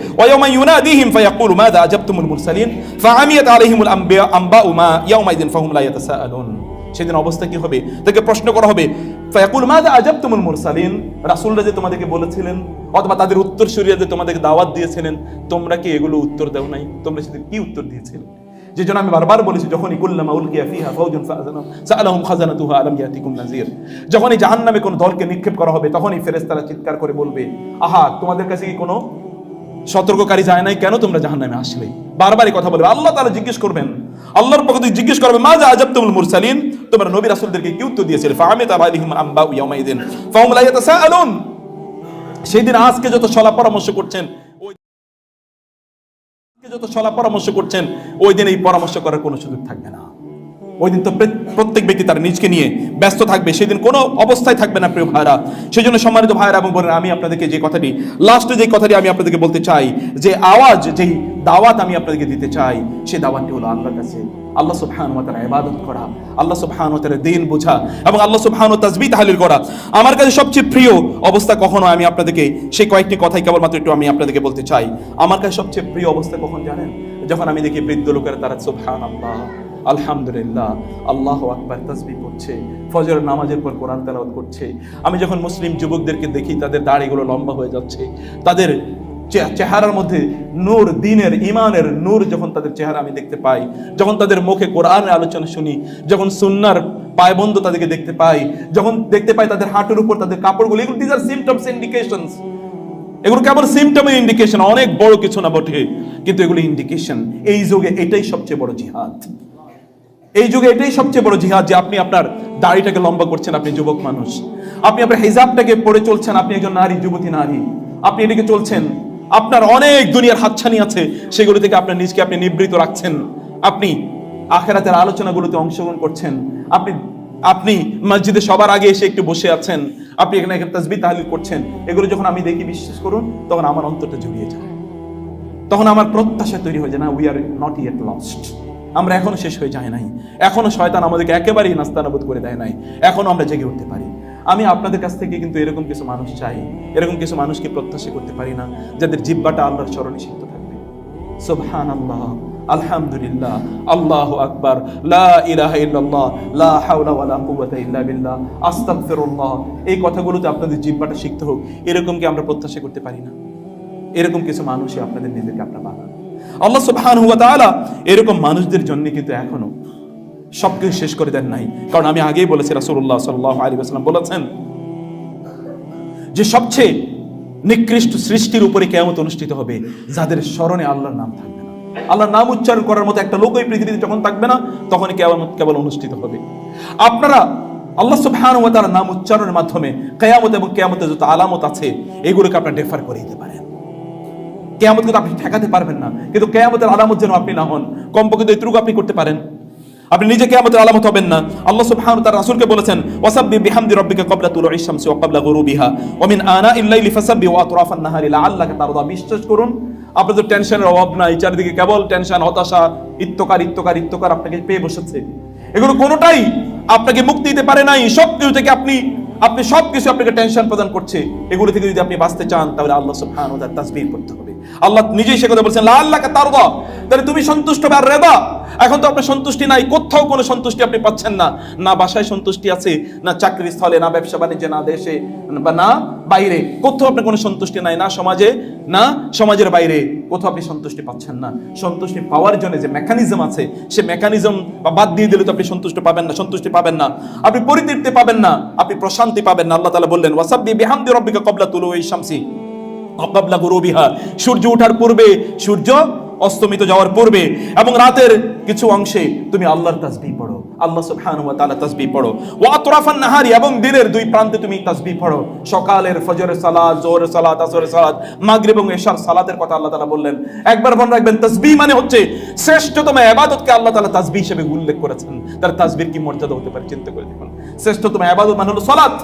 সেদিন অবস্থা কি হবে? তাকে প্রশ্ন করা হবে, ফায়াকুল, মাযা আজাবতুমুল মুরসালিন? রাসূলরা যে তোমাদেরকে বলেছিলেন, অথবা তাদের উত্তর সুরিয়া যে তোমাদেরকে দাওয়াত দিয়েছিলেন, তোমরা কি এগুলো উত্তর দাও নাই? তোমরা সেদিন কি উত্তর দিয়েছিলে? যে জন্য আমি বারবার বলেছি, যখনই কুল্লামা উলকিয়া ফিহা ফাআযানাহum সাআলাহুম খাজানাতুহা, আলাম ইয়াতিকুম নাযীর। যখনই জাহান্নামে কোন দলকে নিক্ষেপ করা হবে, তখনই ফেরেশতারা চিৎকার করে বলবে, আহা, তোমাদের কাছে কি কোনো সতর্ককারী যায় নাই? কেন তোমরা জাহান্নামে আসলে? বারবারই কথা বলবে, আল্লাহ তাআলা জিজ্ঞেস করবেন। আল্লাহর পক্ষ থেকে জিজ্ঞেস করবে মা যা আজাবতুমুল মুরসালিন? তোমরা নবী রাসূলদেরকে কি উত্তর দিয়েছিলে? ফাআমিত আলাইহিম আম্বাউ ইয়াউমাইদিন। ফাহুম লা ইয়াতাসাআলুন। সেই দিন আজকে যত সলা পরামর্শ করছেন যত সলা পরামর্শ করছেন ওই দিন এই পরামর্শ করার কোনো সুযোগ থাকবে না। ওই দিন তো প্রত্যেক ব্যক্তি তার নিজকে নিয়ে ব্যস্ত থাকবে। সেদিন কোনো অবস্থায় থাকবে না, প্রিয় ভাইরা সেই জন্য সম্মানিত ভাইরা এবং বোনেরা, আমি আপনাদেরকে যে কথাটি, লাস্টে যে কথাটি আমি আপনাদেরকে বলতে চাই, যে আওয়াজ যেই দাওয়াত আমি আপনাদেরকে দিতে চাই সেই দাওয়াতটি হলো আল্লাহর কাছে। আল্লাহ তাআলা ইবাদত করা। আল্লাহ তাআলা দিন বোঝা এবং আল্লাহ সুবহানাহু তাসবিহ তাহলিল করা। আমার কাছে সবচেয়ে প্রিয় অবস্থা কখনো আমি আপনাদেরকে সেই কয়েকটি কথাই কেবলমাত্র একটু আমি আপনাদেরকে বলতে চাই। আমার কাছে সবচেয়ে প্রিয় অবস্থা কখন জানেন? যখন আমি দেখি বৃদ্ধ লোকেরা তারা সুবহানাল্লাহ আলহামদুলিল্লাহ, আল্লাহ আকবার, তাসবিহ পড়ছে, ফজর নামাজের পর কোরআন তেলাওয়াত করছে। আমি যখন মুসলিম যুবকদেরকে দেখি, তাদের দাড়িগুলো লম্বা হয়ে যাচ্ছে, তাদের চেহারার মধ্যে নূর, দিনের ইমানের নূর যখন তাদের চেহারা আমি দেখতে পাই, যখন তাদের মুখে কোরআনের আলোচনা শুনি, যখন সুন্নার পায়বন্ধ তাদেরকে দেখতে পাই, যখন দেখতে পাই তাদের হাঁটুর উপর তাদের কাপড়গুলো, এগুলো দিজ আর সিমটমস ইন্ডিকেশনস এগুলো কেবল সিমটমের ইন্ডিকেশন অনেক বড় কিছু না বটে, কিন্তু এগুলো ইন্ডিকেশন এই যুগে এটাই সবচেয়ে বড় জিহাদ। এই যুগে এটাই সবচেয়ে বড় জিহাদ যে আপনি আপনার দাড়িটাকে লম্বা করছেন, আপনি যুবক মানুষ। আপনি আপনার হিজাবটাকে পরে চলছেন, আপনি একজন নারী, যুবতী নারী। আপনি এদিকে চলছেন, আপনার অনেক দুনিয়ার হাতছানি আছে, সেগুলো থেকে আপনার নিজকে আপনি নিবৃত রাখছেন। আপনি আখেরাতের আলোচনাগুলোতে অংশগ্রহণ করছেন। আপনি আপনি মসজিদে সবার আগে এসে একটু বসে আছেন। আপনি এখানে এখানে তাসবিহ, তাহলিল করছেন। এগুলো যখন আমি দেখি, বিশ্বাস করুন, তখন আমার অন্তরটা জুড়িয়ে যায়। তখন আমার প্রত্যাশা তৈরি হয়ে যায়, না we are not yet lost আমরা এখনও শেষ হয়ে যায় নাই। এখনও শয়তান আমাদেরকে একেবারেই নাস্তানাবুদ করে দেয় নাই। এখনও আমরা জেগে উঠতে পারি। আমি আপনাদের কাছ থেকে কিন্তু এরকম কিছু মানুষ চাই, এরকম কিছু মানুষকে প্রত্যাশা করতে পারি না, যাদের জিব্বাটা আল্লাহর স্মরণে সিদ্ধ থাকবে। সুবহান আল্লাহ আলহামদুলিল্লাহ, আল্লাহ আকবার, লা ইলাহা ইল্লাল্লাহ, লা হাওলা ওয়ালা কুওয়াতা ইল্লা বিল্লাহ, আস্তাগফিরুল্লাহ। এই কথাগুলোতে আপনাদের জিব্বাটা শিখতে হোক এরকম কি আমরা প্রত্যাশা করতে পারি না। এরকম কিছু মানুষই আপনাদের নিজেকে আপনার বানান। আল্লাহ সুবহানাহু ওয়া তাআলা এরকম মানুষদের জন্য কিন্তু এখনও সবকিছু শেষ করে দেন নাই। কারণ আমি আগেই বলেছি, রাসূলুল্লাহ সাল্লাল্লাহু আলাইহি ওয়াসাল্লাম বলেছেন যে সবচেয়ে নিকৃষ্ট সৃষ্টির উপরে কেয়ামত অনুষ্ঠিত হবে, যাদের স্মরণে আল্লাহর নাম থাকবে না। আল্লাহর নাম উচ্চারণ করার মতো একটা লোকই পৃথিবীতে যখন থাকবে না, তখনই কেয়ামত কেবল অনুষ্ঠিত হবে। আপনারা আল্লাহ সুবহানাহু ওয়া তাআলার নাম উচ্চারণের মাধ্যমে কেয়ামত এবং কেয়ামতের যত আলামত আছে, এগুলোকে আপনারা ডেফার করে দিতে পারেন। কেয়ামত কিন্তু আপনি ঠেকাতে পারবেন না। কিন্তু কেয়ামতের আলামত যেন আপনি না হন। কমপক্ষে এটুকু আপনি করতে পারেন। আপনি নিজে কেয়ামতের আলামত হবেন না। আল্লাহ সুবহানাহু ওয়া তাআলা রাসূলকে বলেছেন ওয়াসাব্বি বিহামদি রাব্বিকা ক্বাবলা তুলুইশ শামসি ওয়া ক্বাবলা গুরুবিহা ওয়া মিন আনাইল লাইলি ফাসাব্বি ওয়া আতরাফান নাহারি লাআল্লাকা তারদা। বিশ্বাস করুন, আপনাদের টেনশনের অভাব নাই। চারিদিকে কেবল টেনশন, হতাশা, ইত্যকার ইত্যকার ইত্যকার আপনাকে পেয়ে বসেছে। এগুলো কোনোটাই আপনাকে মুক্তি দিতে পারে নাই। সব কিছু থেকে আপনি আপনি সব কিছু আপনাকে টেনশন প্রদান করছে। এগুলো থেকে যদি আপনি বাঁচতে চান, তাহলে আল্লাহ সুবহানাহু ওয়া তাআলা তাসবিহ করতে হবে। আল্লাহ নিজেই সে কথা বলছেন লা আল্লাহকে তারদা। তাহলে তুমি সন্তুষ্ট আর রেদা? এখন তো আপনার সন্তুষ্টি নাই, কোথাও কোনো সন্তুষ্টি আপনি পাচ্ছেন না। না বাসায় সন্তুষ্টি আছে, না চাকরির স্থলে, না ব্যবসা বাণিজ্যে, না দেশে, বা না বাইরে। কোথাও আপনার কোনো সন্তুষ্টি নাই, না সমাজে, না সমাজের বাইরে। কোথাও আপনি সন্তুষ্টি পাচ্ছেন না। সন্তুষ্টি পাওয়ার জন্য যে মেকানিজম আছে, সে মেকানিজম বা বাদ দিয়ে দিলে তো আপনি সন্তুষ্ট পাবেন না, সন্তুষ্টি পাবেন না। আপনি পরিতৃপ্তি পাবেন না, আপনি প্রশান্তি পাবেন না। আল্লাহ তাআলা বললেন ওয়াসাব্বি বিহামদি কবলা ক্বাবলা তুলুই শামসি। অকাবলা গুরুবিহা সূর্য ওঠার পূর্বে, সূর্য অস্তমিত যাওয়ার পূর্বে এবং রাতের কিছু অংশে তুমি আল্লাহর তাসবিহ পড়ো, আল্লাহ সুবহানাহু ওয়া তাআলা তাসবিহ পড়ো। ওয়া আতরাফান নাহারি এবং দিনের দুই প্রান্তে তুমি তাসবিহ পড়ো। সকালের ফজরের সালাত জোহরের সালাত, আসরের সালাত, মাগরিব এবং এশার সালাতের কথা আল্লাহ তাআলা বললেন। একবার মনে রাখবেন, তাসবিহ মানে হচ্ছে শ্রেষ্ঠতম ইবাদতকে আল্লাহ তাআলা তাসবিহ হিসেবে উল্লেখ করেছেন। তার তাসবির কি মর্যাদা হতে পারে চিন্তা করে দেখুন। শ্রেষ্ঠতম ইবাদত মানে হলো সালাত।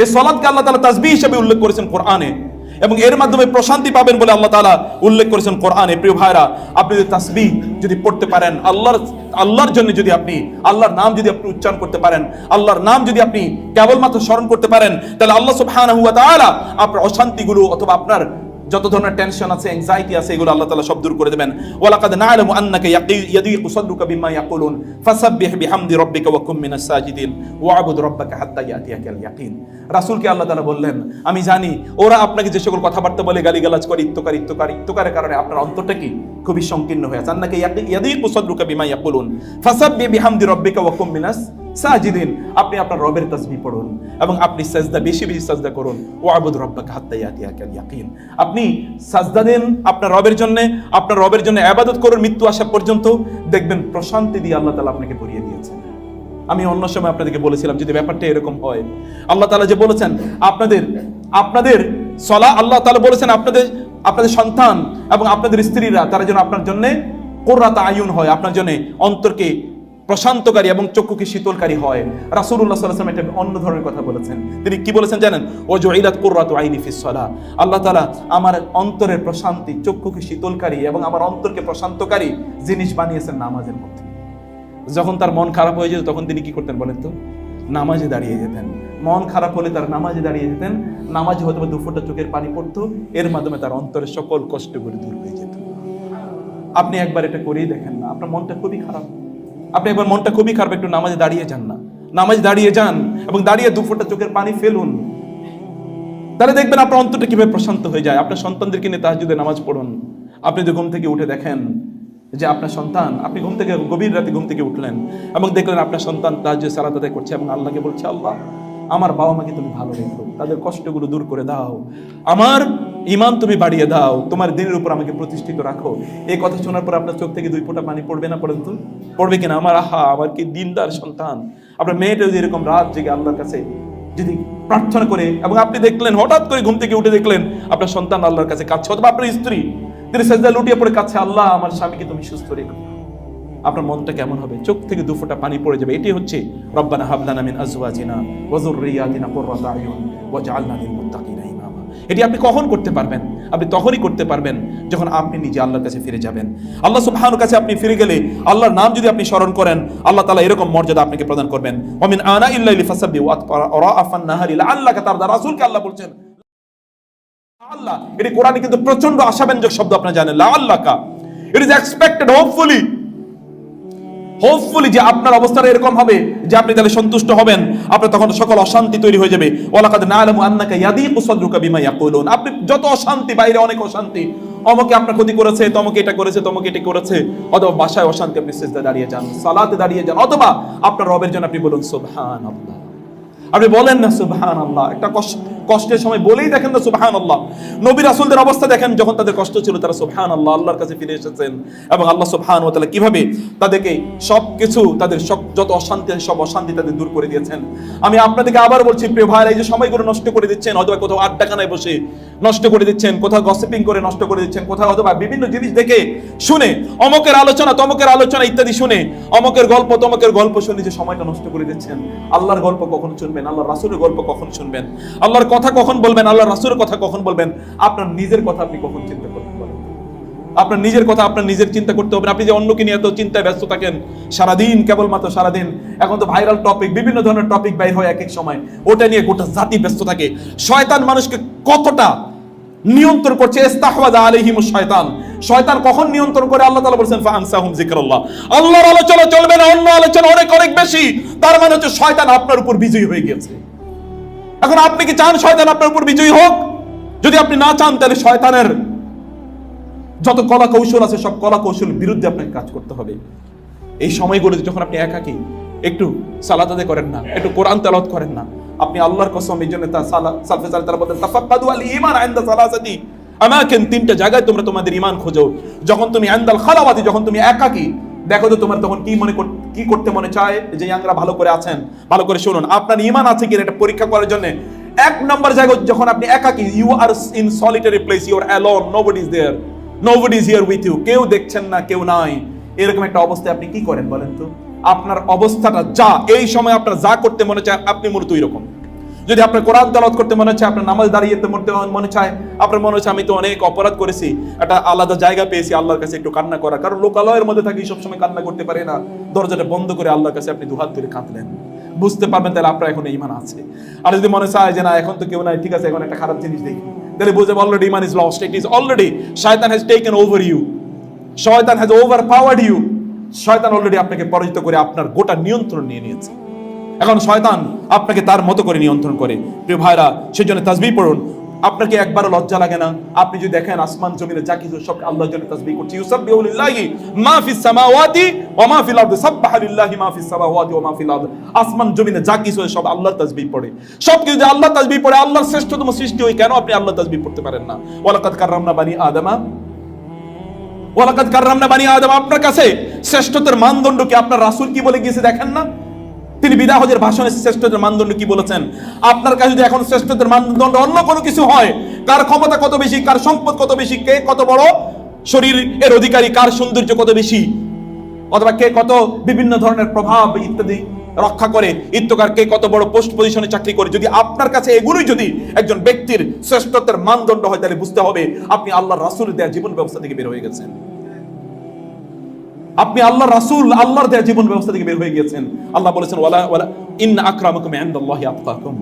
এই সালাতকে আল্লাহ তাআলা তাসবিহ হিসেবে উল্লেখ করেছেন কোরআনে। এবং এর মাধ্যমে প্রশান্তি পাবেন বলে আল্লাহ তালা উল্লেখ করেছেন কোরআনে। প্রিয় ভাইরা আপনি যদি তাসবি যদি পড়তে পারেন, আল্লাহর আল্লাহর জন্য যদি আপনি, আল্লাহর নাম যদি আপনি উচ্চারণ করতে পারেন, আল্লাহর নাম যদি আপনি কেবলমাত্র স্মরণ করতে পারেন, তাহলে আল্লাহ সুবহানাহু ওয়া তাআলা আপনার অশান্তিগুলো অথবা আপনার যত ধরনের টেনশন আছে অ্যাংজাইটি আছে, এগুলো আল্লাহ তাআলা সব দূর করে দেবেন। ওয়ালাকাদ না'লামু আন্নাকা ইয়াদিকু সাদরুকা বিমা ইয়াকুলুন, ফাসাব্বিহ বিহামদি রাব্বিকা ওয়া কুম মিনাস সাজিদিন ওয়া'বুদ রাব্বাকা হাত্তা ইয়াতিয়াকাল ইয়াকিন। রাসূলকে আল্লাহ তাআলা বললেন, আমি জানি, ওরা আপনাকে যে সকল কথাবার্তা বলে গালিগালাজ করে ইত্যকার ইত্যকার ইত্যকারের কারণে আপনার অন্তরটা কি খুবই সংকীর্ণ হয়ে আছে। আন্নাকা ইয়াদিকু সাদরুকা বিমা ইয়াকুলুন, ফাসাব্বিহ বিহামদি রাব্বিকা ওয়া কুম মিনাস সাজিদিন, আপনি আপনার রবের তাসবিহ পড়ুন এবং আপনি সাজদা, বেশি বেশি সাজদা করুন। ও আবুদ রব্বাকা হাত্তাইয়াতিয়াকাল আপনি সাজদা দিন আপনার রবের জন্য, আপনার রবের জন্য ইবাদত করুন মৃত্যু আসা পর্যন্ত। দেখবেন প্রশান্তি দিয়ে আল্লাহ তাআলা আপনাকে ভরিয়ে দিয়েছেন আমি অন্য সময় আপনাদেরকে বলেছিলাম, যদি ব্যাপারটা এরকম হয়, আল্লাহ তাআলা যে বলেছেন, আপনাদের আপনাদের সলা, আল্লাহ তালা বলেছেন আপনাদের আপনাদের সন্তান এবং আপনাদের স্ত্রীরা, তারা যেন আপনার জন্য কোররাত আয়ুন হয়, আপনার জন্য অন্তরকে প্রশান্তকারী এবং চক্ষুকে শীতলকারী হয়। রাসূলুল্লাহ সাল্লাল্লাহু আলাইহি একটা অন্য ধরনের কথা বলেছেন। তিনি কি বলেছেন জানেন? ও জুইলাত কুররাতু আইনি ফিস সালাহ। আল্লাহ তালা আমার অন্তরের প্রশান্তি, চক্ষুকে শীতলকারী এবং আমার অন্তরকে প্রশান্তকারী জিনিস বানিয়েছেন নামাজের মধ্যে। যখন তার মন খারাপ হয়ে যেত, তখন তিনি কি করতেন বলেন তো? নামাজে দাঁড়িয়ে যেতেন। মন খারাপ হলে তার নামাজে দাঁড়িয়ে যেতেন। নামাজে হয়তো বা দুফোটা চোখের পানি পড়তো। এর মাধ্যমে তার অন্তরের সকল কষ্টগুলো দূর হয়ে যেত। আপনি একবার এটা করেই দেখেন না। আপনার মনটা খুবই খারাপ। আপনি একবার মনটা খুবই খারাপ, একটু নামাজে দাঁড়িয়ে যান না। নামাজ দাঁড়িয়ে যান এবং দাঁড়িয়ে দু ফোঁটা চোখের পানি ফেলুন। তাহলে দেখবেন আপনার অন্তরটা কীভাবে প্রশান্ত হয়ে যায়। আপনার সন্তানদেরকে নিয়ে তাহাজুদে নামাজ পড়ুন। আপনি যদি ঘুম থেকে উঠে দেখেন যে আপনার সন্তান, আপনি ঘুম থেকে, গভীর রাতে ঘুম থেকে উঠলেন এবং দেখলেন আপনার সন্তান তাহাজুদ সারা আদায় করছে এবং আল্লাহকে বলছে, আল্লাহ আমার বাবা মাকে তুমি ভালো রেখো, তাদের কষ্টগুলো দূর করে দাও। আমার ইমান তুমি বাড়িয়ে দাও, তোমার দিনের উপর আমাকে প্রতিষ্ঠিত রাখো। এই কথা শোনার পর আপনার চোখ থেকে দুই ফোঁটা পানি পড়বে না পড়েন তো পড়বে কিনা? আমার আহা, আমার কি দিনদার সন্তান? আপনার মেয়েটা যদি এরকম রাত জেগে আল্লাহর কাছে যদি প্রার্থনা করে এবং আপনি দেখলেন, হঠাৎ করে ঘুম থেকে উঠে দেখলেন, আপনার সন্তান আল্লাহর কাছে কাছে অথবা আপনার স্ত্রী, তিনি সেজদা লুটিয়ে পড়ে কাছে আল্লাহ, আমার স্বামীকে তুমি সুস্থ রেখো। আপনার মনটা কেমন হবে? চোখ থেকে দু ফোঁটা পানি পড়ে যাবে। এটি হচ্ছে রব্বানা হাবলানা মিন আজওয়াজিনা ওয়া যুররিয়াতিনা কুররাতা আয়ুন ওয়াজআলনা লিল মুত্তাকিনা ইমামা। এটি আপনি কখন করতে পারবেন? আপনি তখনই করতে পারবেন যখন আপনি নিজে আল্লাহর কাছে ফিরে যাবেন। আল্লাহ সুবহানুর কাছে আপনি ফিরে গেলে আল্লাহর নাম যদি আপনি স্মরণ করেন, আল্লাহ তাআলা এরকম মর্যাদা আপনাকে প্রদান করবেন। ওমিন আনা ইল্লাহি ফাসাব্বি ওয়া আতফান নাহারি লাআল্লাকা তারদা রাসূলকে আল্লাহ বলছেন, আল্লাহ, এটি কোরআনে কিন্তু প্রচণ্ড আশাব্যঞ্জক শব্দ আপনারা জানেন, লাআল্লাকা। It is expected hopefully hopefully যে আপনার অবস্থাটা এরকম হবে যে আপনি তাহলে সন্তুষ্ট হবেন, আপনার তখন সকল অশান্তি তৈরি হয়ে যাবে। ওয়ালাকাদ নাআলামু আন্নাকা ইয়াদিকু সাদরুকা বিমা ইয়াকুলুন। আপনি যত অশান্তি, বাইরে অনেক অশান্তি, অমকে আপনার ক্ষতি করেছে, তমকে এটা করেছে, তমকে এটা করেছে, অথবা বাসায় অশান্তি, আপনি সিজদা দাঁড়িয়ে যান, সালাতে দাঁড়িয়ে যান, অথবা আপনার রবের জন্য আপনি বলুন, সুবহানাল্লাহ। আপনি বলেন না সুবহান আল্লাহ একটা কষ্ট- কষ্টের সময় বলেই দেখেন না সুবহান আল্লাহ নবী রাসুলদের অবস্থা দেখেন, যখন তাদের কষ্ট ছিল, তারা সুবহান আল্লাহ আল্লাহর কাছে ফিরে এসেছেন এবং আল্লাহ সুবহান ও তাআলা কীভাবে তাদেরকে সবকিছু, তাদের সব- যত অশান্তি সব অশান্তি তাদের দূর করে দিয়েছেন। আমি আপনাদেরকে আবার বলছি, প্রিয় ভাইরা, এই যে সময়গুলো নষ্ট করে দিচ্ছেন, অথবা কোথাও আড্ডাখানায় বসে নষ্ট করে দিচ্ছেন, কোথাও গসিপিং করে নষ্ট করে দিচ্ছেন, কোথাও অথবা বিভিন্ন জিনিস দেখে শুনে, অমকের আলোচনা, তমকের আলোচনা ইত্যাদি শুনে, অমকের গল্প, তমকের গল্প শুনে যে সময়টা নষ্ট করে দিচ্ছেন। আল্লাহর গল্প কখন শুনবেন, আল্লাহর রাসূলের গল্প কখন শুনবেন। আল্লাহর কথা কখন বলবেন? আল্লাহর রাসূলের কথা কখন বলবেন? আপনার নিজের কথা আপনি কখন চিন্তা করতে পারেন? আপনার নিজের কথা আপনার নিজের চিন্তা করতে হবে। আপনি যে অন্যকে নিয়ে এত চিন্তায় ব্যস্ত থাকেন, সারাদিন, কেবলমাত্র সারাদিন, এখন তো ভাইরাল টপিক বিভিন্ন ধরনের টপিক বাইর হয় এক এক সময়। ওটা নিয়ে গোটা জাতি ব্যস্ত থাকে। শয়তান মানুষকে কতটা নিয়ন্ত্রণ করছে? ইস্তাহওয়াজা আলাইহিম শয়তান। শয়তান কখন নিয়ন্ত্রণ করে? আল্লাহ তাআলা বলেছেন, ফাআনসাহুম যিকরাল্লাহ। আল্লাহর আলোচনা চলবে না, অন্য আলোচনা অনেক অনেক বেশি। তার মানে হচ্ছে শয়তান আপনার উপর বিজয়ী হয়ে গিয়েছে। এখন আপনি কি চান শয়তান আপনার উপর বিজয়ী হোক? যদি আপনি না চান, তাহলে শয়তানের যত কলা কৌশল আছে, সব কলা কৌশল বিরুদ্ধে আপনাকে কাজ করতে হবে। এই সময়গুলোতে যখন আপনি একাকী, একটু সালাত আদায় করেন না, একটু কোরআন তেলাওয়াত করেন না, আপনি আল্লাহর কসম, এই জন্য আমাকেন তিনটা জায়গায় তোমরা তোমাদের ঈমান খোঁজো। যখন তুমি ইনদাল খালাওয়াতি, যখন তুমি একাকী, দেখো তো তোমার তখন কি মনে কর- কি করতে মনে চায়? যে ইয়াংরা ভালো করে আছেন, ভালো করে শুনুন। আপনার ইমান আছে কিনা এটা পরীক্ষা করার জন্য? এক নম্বর জায়গায় যখন আপনি একাকি you are in solitary place you are alone nobody is there nobody is here with you কেউ দেখছেন না, কেউ নাই। এরকম একটা অবস্থায় আপনি কি করেন বলেন তো? আপনার অবস্থাটা যা, এই সময় আপনার যা করতে মনে চায়, আপনি মূলত এরকম যদি আপনার কোরআন তালাত করতে মনে চায়, আপনার নামাজ দাঁড়িয়ে মরতে মনে চায়, আপনার মনে হচ্ছে আমি তো অনেক অপরাধ করেছি, একটা আলাদা জায়গা পেয়েছি আল্লাহর কাছে একটু কান্না করা কারণ লোকালয়ের মধ্যে থাকি সবসময় কান্না করতে পারে না। দরজাটা বন্ধ করে আল্লাহর কাছে আপনি দুহাত ধরে কাঁদলেন। বুঝতে পারবেন তাহলে আপনার এখন ইমান আছে। আর যদি মনে চায় যে না, এখন তো কেউ নাই, ঠিক আছে, এখন একটা খারাপ জিনিস দেখি। তাহলে বুঝে already Iman is lost it is already শয়তান হ্যাজ টেকেন ওভার ইউ শয়তান হ্যাজ ওভার পাওয়ার্ড ইউ শয়তান অলরেডি আপনাকে পরাজিত করে আপনার গোটা নিয়ন্ত্রণ নিয়ে নিয়েছে। এখন শয়তান আপনাকে তার মতো করে নিয়ন্ত্রণ করে। প্রিয় ভাইরা, সেজন্য তাসবিহ পড়ুন। আপনাকে একবারও লজ্জা লাগে না। আপনি যদি দেখেন আসমান, জমিনে যা কিছু সব আল্লাহর জন্য তাসবিহ করছে। ইউসাব্বিহু লিল্লাহি মা ফিস সামাওয়াতি ওয়া মা ফিল আরদি। সাব্বাহা লিল্লাহি মা ফিস সামাওয়াতি ওয়া মা ফিল আরদি। আসমান, জমিনে যা কিছু সব আল্লাহর তাসবিহ পড়ে। সব কিছু যদি আল্লাহর তাসবিহ পড়ে, আল্লাহর শ্রেষ্ঠতম সৃষ্টি হয় কেন আপনি আল্লাহর তাসবিহ পড়তে পারেন না? ওয়ালাকাদ কাররামনা বানি আদমা। ওয়ালাকাদ কাররামনা বানি আদম, আপনার কাছে শ্রেষ্ঠতার মানদণ্ড কি আপনার রাসূল কি বলে গিয়েছে, দেখেন না? তিনি বিদায় হজের ভাষণে শ্রেষ্ঠতার মানদণ্ড কি বলেছেন? আপনার কাছে যদি এখন শ্রেষ্ঠতার মানদণ্ড অন্য কোনো কিছু হয়, কার ক্ষমতা কত বেশি, কার সম্পদ কত বেশি, কে কত বড়, শরীর এর অধিকারী, কার সৌন্দর্য কত বেশি, অথবা কে কত বিভিন্ন ধরনের প্রভাব ইত্যাদি রক্ষা করে, ইত্যকার কে কত বড় পোস্ট পজিশনে চাকরি করে, যদি আপনার কাছে এগুলোই যদি একজন ব্যক্তির শ্রেষ্ঠত্বের মানদণ্ড হয়, তাহলে বুঝতে হবে আপনি আল্লাহ রাসূল দেয়া জীবন ব্যবস্থা থেকে বের হয়ে গেছেন। আপনি আল্লাহ রাসূল, আল্লাহর দেয়া জীবন ব্যবস্থা থেকে বের হয়ে গিয়েছেন। আল্লাহ বলেছেন, ওয়ালা ওয়ালা, ইন্না আকরামাকুম ইনদাল্লাহি আতকাকুম।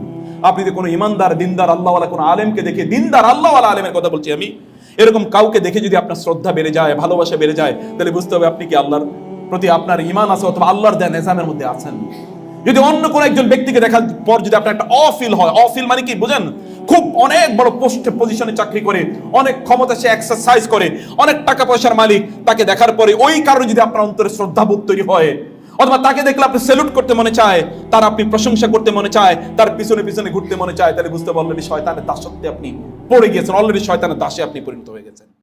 আপনি যদি কোনো ইমানদার, দিনদার, আল্লাহওয়ালা কোনো আলেমকে দেখে, দিনদার, আল্লাহওয়ালা আলেমের কথা বলছি আমি, এরকম কাউকে দেখে যদি আপনার শ্রদ্ধা বেড়ে যায়, ভালোবাসা বেড়ে যায়, তাহলে বুঝতে হবে আপনি কি আল্লাহর প্রতি আপনার ইমান আছে অথবা আল্লাহর দেয়া নিজামের মধ্যে আছেন। যদি অন্য কোনো একজন ব্যক্তিকে দেখার পর যদি আপনার একটা অফিল হয়, অফিল মানে কি, বুঝেন? খুব অনেক বড় পোস্টে পজিশনে চাকরি করে, অনেক ক্ষমতা সে এক্সারসাইজ করে, অনেক টাকা পয়সার মালিক। তাকে দেখার পরে ওই কারণে যদি আপনার অন্তরে শ্রদ্ধাবোধ তৈরি হয়, অথবা তাকে দেখলে আপনি সেলুট করতে মনে চায়, তার আপনি প্রশংসা করতে মনে চায়, তার পিছনে পিছনে ঘুরতে মনে চায়, তাহলে বুঝতে পারলেন শয়তানের দাসত্বে আপনি পড়ে গিয়েছেন অলরেডি শয়তানের দাসে আপনি পরিণত হয়ে গেছেন।